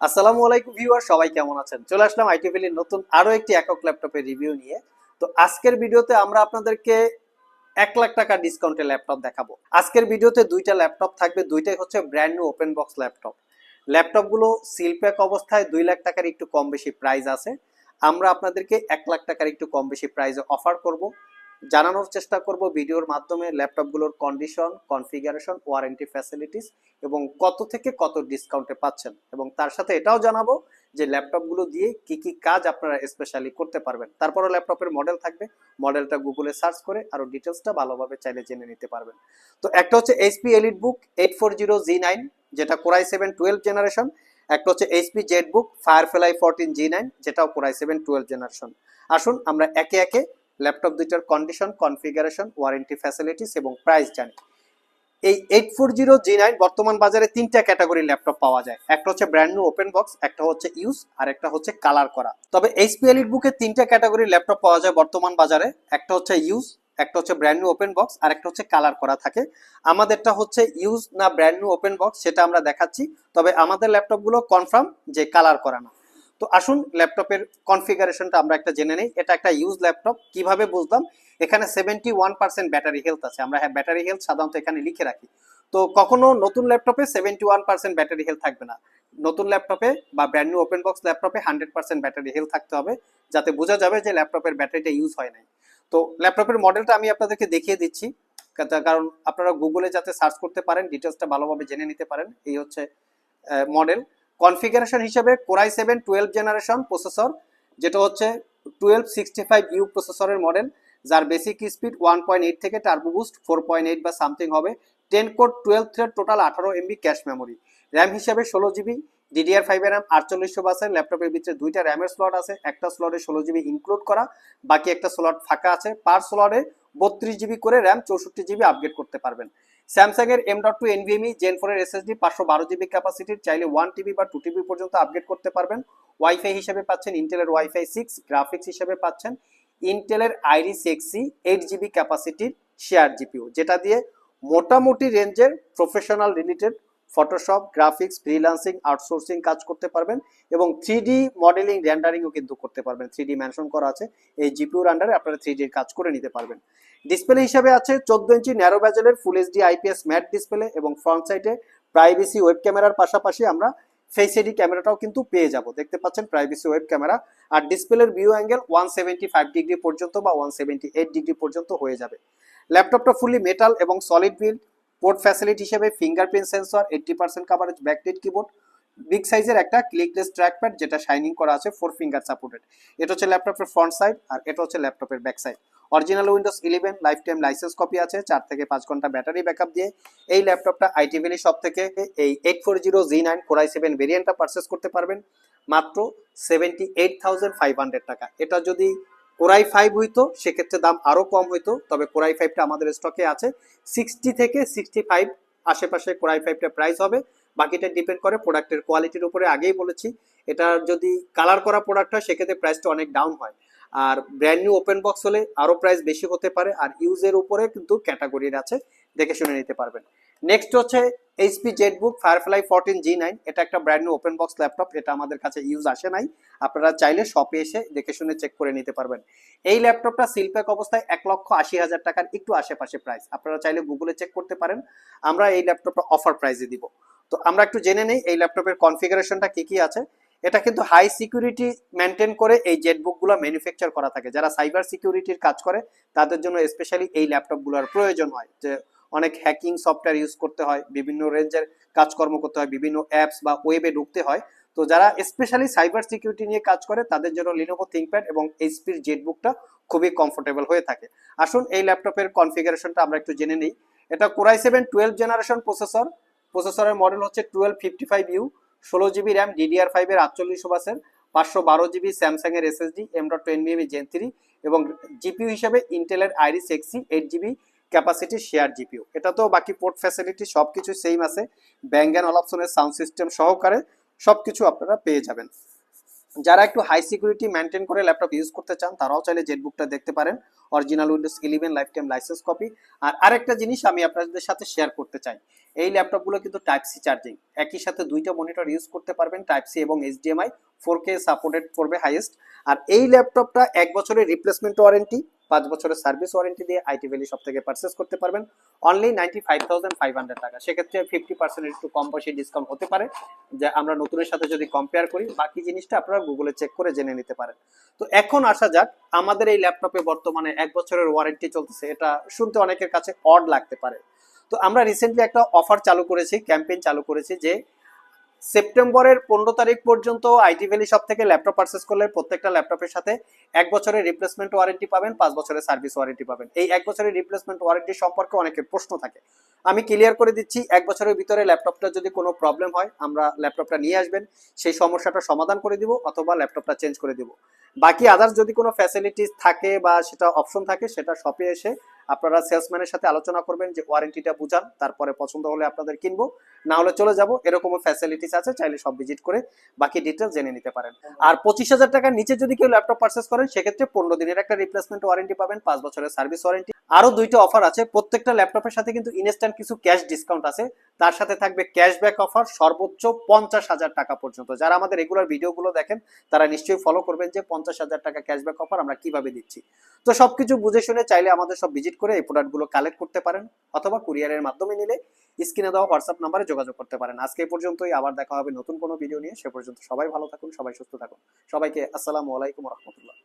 আসসালামু আলাইকুম ভিউয়ার, সবাই কেমন আছেন? চলে আসলাম আইটি ভ্যালির নতুন আরও একটি একক ল্যাপটপের রিভিউ নিয়ে। তো আজকের ভিডিওতে আমরা আপনাদেরকে এক লাখ টাকা ডিসকাউন্টে ল্যাপটপ দেখাবো। আজকের ভিডিওতে দুইটা ল্যাপটপ থাকবে, দুইটাই হচ্ছে brand new open box laptop. ল্যাপটপগুলো সিল প্যাক অবস্থায় দুই লাখ টাকার একটু কম বেশি প্রাইস আছে। আমরা আপনাদেরকে এক লাখ টাকার একটু কম বেশি প্রাইসে অফার করব। জানানোর চেষ্টা করব ভিডিওর মাধ্যমে ল্যাপটপগুলোর কন্ডিশন, কনফিগারেশন, ওয়ারেন্টি ফ্যাসিলিটিস এবং কত থেকে কত ডিসকাউন্টে পাচ্ছেন এবং তার সাথে এটাও জানাব যে ল্যাপটপগুলো দিয়ে কি কি কাজ আপনারা স্পেশালি করতে পারবেন। তারপরও ল্যাপটপের মডেল থাকবে মডেলটা গুগলে সার্চ করে আরও ডিটেলসটা ভালোভাবে চাইলে জেনে নিতে পারবেন। তো একটা হচ্ছে HP EliteBook eight four zero G nine যেটা core i seven twelve generation একটা হচ্ছে HP ZBook fire firefly fourteen G nine যেটাও core i seven twelve generation আসুন, আমরা একে একে ল্যাপটপ দুইটার কন্ডিশন কনফিগারেশন ওয়ারেন্টি ফ্যাসিলিটিস এবং প্রাইস জানি। এই eight four zero G nine বর্তমান বাজারে তিনটা ক্যাটাগরি ল্যাপটপ পাওয়া যায়। একটা হচ্ছে ব্র্যান্ড নিউ ওপেন বক্স একটা হচ্ছে ইউজ আর একটা হচ্ছে কালার করা। তবে এইচপি এলিট বুকে তিনটা ক্যাটাগরি ল্যাপটপ পাওয়া যায় বর্তমান বাজারে। একটা হচ্ছে ইউজ একটা হচ্ছে ব্র্যান্ড নিউ ওপেন বক্স আর একটা হচ্ছে কালার করা থাকে। আমাদেরটা হচ্ছে ইউজ না ব্র্যান্ড নিউ ওপেন বক্স সেটা আমরা দেখাচ্ছি। তবে আমাদের ল্যাপটপগুলো কনফার্ম যে কালার করা না। তো আসুন ল্যাপটপের কনফিগারেশনটা আমরা একটা জেনে নেই। এটা একটা ইউজ ল্যাপটপ, কীভাবে বুঝলাম? এখানে seventy one percent battery health আছে। আমরা হ্যাঁ ব্যাটারি হেলথ সাধারণত এখানে লিখে রাখি। তো কখনো নতুন ল্যাপটপে seventy one percent battery health থাকবে না। নতুন ল্যাপটপে বা ব্র্যান্ড নিউ ওপেন বক্স ল্যাপটপে হান্ড্রেড পার্সেন্ট ব্যাটারি হেলথ থাকতে হবে, যাতে বোঝা যাবে যে ল্যাপটপের ব্যাটারিটা ইউজ হয় নাই। তো ল্যাপটপের মডেলটা আমি আপনাদেরকে দেখিয়ে দিচ্ছি। কারণ আপনারা গুগলে যাতে সার্চ করতে পারেন ডিটেলসটা ভালোভাবে জেনে নিতে পারেন। এই হচ্ছে মডেল কনফিগারেশন হিসেবে core i seven twelve generation processor, যেটা হচ্ছে টুয়েলভ সিক্সটি ফাইভ ইউ প্রসেসরের মডেল, যার basic speed one point eight থেকে turbo boost four point eight বা সামথিং হবে ten core twelve thread total আঠারো এমবি ক্যাশ মেমোরি র্যাম হিসেবে ষোলো জিবি ডিডিআর ফাইভের র্যাম আটচল্লিশশো বাসের ল্যাপটপের ভিতরে দুইটা র্যামের স্লট আছে, একটা স্লটে ষোলো জিবি ইনক্লুড করা, বাকি একটা স্লট ফাঁকা আছে পার স্লটে বত্রিশ জিবি করে র্যাম চৌষট্টি জিবি আপগ্রেড করতে পারবেন। স্যামসাং এর M dot two NVMe gen four এর এসএসডি পাঁচশো বারো জিবি ক্যাপাসিটির চাইলে ওয়ান টিবি বা টু টিবি পর্যন্ত আপগ্রেড করতে পারবেন। ওয়াইফাই হিসেবে পাচ্ছেন ইন্টেলের ওয়াইফাই সিক্স গ্রাফিক্স হিসেবে পাচ্ছেন ইন্টেলের আইরিস এক্সি এইট জিবি ক্যাপাসিটির শেয়ার জিপিউ যেটা দিয়ে মোটামুটি রেঞ্জের professional related Photoshop graphics freelancing outsourcing কাজ করতে পারবেন এবং থ্রি ডি মডেলিং রেন্ডারিংও কিন্তু করতে পারবেন। থ্রি ডি মেনশন করা আছে। এই জিপিউর আন্ডারে আপনারা থ্রি ডির কাজ করে নিতে পারবেন। ডিসপ্লে হিসাবে আছে চোদ্দ inch narrow ব্যাজেলের full HD IPS matte display এবং ফ্রন্ট সাইডে প্রাইভেসি ওয়েব ক্যামেরার পাশাপাশি আমরা ফেস এডি ক্যামেরাটাও কিন্তু পেয়ে যাব। দেখতে পাচ্ছেন প্রাইভেসি ওয়েব ক্যামেরা আর ডিসপ্লের view angle one seventy five degree পর্যন্ত বা ওয়ান সেভেন্টি এইট ডিগ্রি পর্যন্ত হয়ে যাবে। ল্যাপটপটা ফুলি মেটাল এবং সলিড বিল্ড পোর্ট ফ্যাসিলিটি হিসেবে fingerprint sensor eighty percent coverage backlit keyboard big সাইজের একটা ক্লিকলেস ট্র্যাকপ্যাড যেটা শাইনিং করা আছে ফোর ফিঙ্গার সাপোর্টেড এটা হচ্ছে ল্যাপটপের ফ্রন্ট সাইড আর এটা হচ্ছে ল্যাপটপের back side original Windows eleven lifetime license copy আছে, চার থেকে পাঁচ ঘণ্টা ব্যাটারি ব্যাকআপ দিয়ে। এই ল্যাপটপটা আইটি ভ্যালি শপ থেকে এই eight four zero G nine core i seven ভেরিয়েন্টটা purchase করতে পারবেন। মাত্র seventy eight thousand five hundred টাকা। এটা যদি কোরাই ফাইভ হইতো, সেক্ষেত্রে দাম আরও কম হইতো, তবে কোরাই ফাইভটা আমাদের স্টকে আছে। সিক্সটি থেকে সিক্সটি ফাইভ আশেপাশে কোরাই ফাইভটা প্রাইস হবে। বাকিটা ডিপেন্ড করে প্রোডাক্টের কোয়ালিটির উপরে আগেই বলেছি। এটা যদি কালার করা প্রোডাক্ট হয়, সেক্ষেত্রে প্রাইসটা অনেক ডাউন হয়। আর ব্র্যান্ড নিউ ওপেন বক্স হলে আরও প্রাইস বেশি হতে পারে। আর ইউজের উপরে কিন্তু ক্যাটাগরির আছে। দেখে শুনে নিতে পারবেন। নেক্সট হচ্ছে HP ZBook firefly fourteen G nine এটা একটা brand new open box laptop এটা আমাদের কাছে ইউজ আসে নাই। আপনারা চাইলে শপে এসে দেখে শুনে চেক করে নিতে পারবেন। এই ল্যাপটপটা সিলপ্যাক অবস্থায় এক লক্ষ আশি হাজার টাকার একটু আশেপাশে প্রাইস আপনারা চাইলে গুগলে চেক করতে পারেন। আমরা এই ল্যাপটপটা অফার প্রাইসে দিব। তো আমরা একটু জেনে নেই এই ল্যাপটপের কনফিগারেশনটা কি কি আছে। এটা কিন্তু হাই সিকিউরিটি মেনটেন করে এই জেটবুকগুলো ম্যানুফ্যাকচার করা থাকে। যারা সাইবার সিকিউরিটির কাজ করে, তাদের জন্য স্পেশালি এই ল্যাপটপগুলোর প্রয়োজন হয়। যে অনেক হ্যাকিং সফটওয়্যার ইউজ করতে হয়, বিভিন্ন রেঞ্জের কাজকর্ম করতে হয়, বিভিন্ন অ্যাপস বা ওয়েবে ঢুকতে হয়। তো যারা স্পেশালি সাইবার সিকিউরিটি নিয়ে কাজ করে, তাদের জন্য লিনোভো থিঙ্কপ্যাড এবং এইচপির জেটবুকটা খুবই কমফোর্টেবল হয়ে থাকে। আসুন এই ল্যাপটপের কনফিগারেশনটা আমরা একটু জেনে নিই। এটা core i seven twelve generation processor প্রসেসরের মডেল হচ্ছে টুয়েলভ ফিফটি ফাইভ ইউ ষোলো জিবি র্যাম ডিডিআর ফাইভের আটচল্লিশশো বাসের, পাঁচশো বারো জিবি স্যামসাং এর SSD M dot ten NVMe gen three এবং জিপিউ হিসেবে ইন্টেলের Iris Xe eight GB capacity share GPU এটা তো বাকি পোর্ট ফ্যাসিলিটি সব কিছু সেম আছে ব্যাঙ্গ অ্যান্ড অল অপশনের সাউন্ড সিস্টেম সহকারে সব কিছু আপনারা পেয়ে যাবেন। যারা একটু হাই সিকিউরিটি মেনটেন করে ল্যাপটপ ইউজ করতে চান, তারাও চাইলে জেটবুকটা দেখতে পারেন। Original Windows eleven lifetime license copy আর আরেকটা জিনিস আমি আপনাদের সাথে শেয়ার করতে চাই। এই ল্যাপটপগুলো কিন্তু টাইপ সি চার্জিং একই সাথে দুইটা মনিটর ইউজ করতে পারবেন টাইপ সি এবং এইচডিএমআই ফোর কে সাপোর্টেড করবে হাইয়েস্ট আর এই ল্যাপটপটা এক বছরের রিপ্লেসমেন্ট ওয়ারেন্টি পাঁচ বছরের সার্ভিস ওয়ারেন্টি দিয়ে আইটি ভ্যালি সব থেকে পারচেস করতে পারবেন। Only ninety five thousand five hundred টাকা। সেক্ষেত্রে ফিফটি পার্সেন্ট একটু কম পয়সায় ডিসকাউন্ট হতে পারে। যে আমরা নতুনের সাথে যদি কম্পেয়ার করি, বাকি জিনিসটা আপনারা গুগলে চেক করে জেনে নিতে পারেন। তো এখন আসা যাক, আমাদের এই ল্যাপটপে বর্তমানে এক বছরের ওয়ারেন্টি চলতেছে। এটা শুনতে অনেকের কাছে অড লাগতে পারে। তো আমরা রিসেন্টলি একটা অফার চালু করেছি ক্যাম্পেইন চালু করেছি যে সেপ্টেম্বরের পনেরো তারিখ পর্যন্ত আইটি ভ্যালি শপ থেকে ল্যাপটপ পারচেস করলে প্রত্যেকটা ল্যাপটপের সাথে এক বছরের রিপ্লেসমেন্ট ওয়ারেন্টি পাবেন, পাঁচ বছরের সার্ভিস ওয়ারেন্টি পাবেন। এই এক বছরের রিপ্লেসমেন্ট ওয়ারেন্টি সম্পর্কে অনেকের প্রশ্ন থাকে। আমি ক্লিয়ার করে দিচ্ছি, এক বছরের ভিতরে ল্যাপটপটা যদি কোনো প্রবলেম হয়, আমরা ল্যাপটপটা নিয়ে আসবেন, সেই সমস্যাটা সমাধান করে দিব অথবা ল্যাপটপটা চেঞ্জ করে দিব। বাকি আদার্স যদি কোনো ফ্যাসিলিটিস থাকে বা সেটা অপশন থাকে, সেটা শপে এসে আপনারা সেলসম্যানের সাথে আলোচনা করবেন যে ওয়ারেন্টিটা বুঝান, তারপরে পছন্দ হলে আপনাদের কিনবো। না হলে চলে যাব, এরকমও ফ্যাসিলিটিস আছে, চাইলে সব ভিজিট করে বাকি ডিটেলস জেনে নিতে পারেন। আর পঁচিশ হাজার টাকার নিচে যদি কেউ ল্যাপটপ পারচেস করেন, সেক্ষেত্রে পনেরো দিনের একটা রিপ্লেসমেন্ট ওয়ারেন্টি পাবেন, পাঁচ বছরের সার্ভিস ওয়ারেন্টি আরও দুইটা অফার আছে, প্রত্যেকটা ল্যাপটপের সাথে কিন্তু ইনস্ট্যান্ট কিছু ক্যাশ ডিসকাউন্ট আছে। তার সাথে থাকবে ক্যাশব্যাক অফার সর্বোচ্চ পঞ্চাশ হাজার টাকা পর্যন্ত। যারা আমাদের রেগুলার ভিডিওগুলো দেখেন, তারা নিশ্চয়ই ফলো করবেন যে পঞ্চাশ হাজার টাকা ক্যাশব্যাক অফার আমরা কীভাবে দিচ্ছি। তো সবকিছু বুঝে শুনে চাইলে আমাদের সব ভিজিট করে এই প্রোডাক্টগুলো কালেক্ট করতে পারেন অথবা কুরিয়ারের মাধ্যমে নিলে স্ক্রিনে দেওয়া হোয়াটসঅ্যাপ নাম্বারে যোগাযোগ করতে পারেন। আজকে এই পর্যন্তই, আবার দেখা হবে নতুন কোনো ভিডিও নিয়ে। সে পর্যন্ত সবাই ভালো থাকুন, সবাই সুস্থ থাকুন। সবাইকে আসসালামু আলাইকুম রহমতুল্লাহ।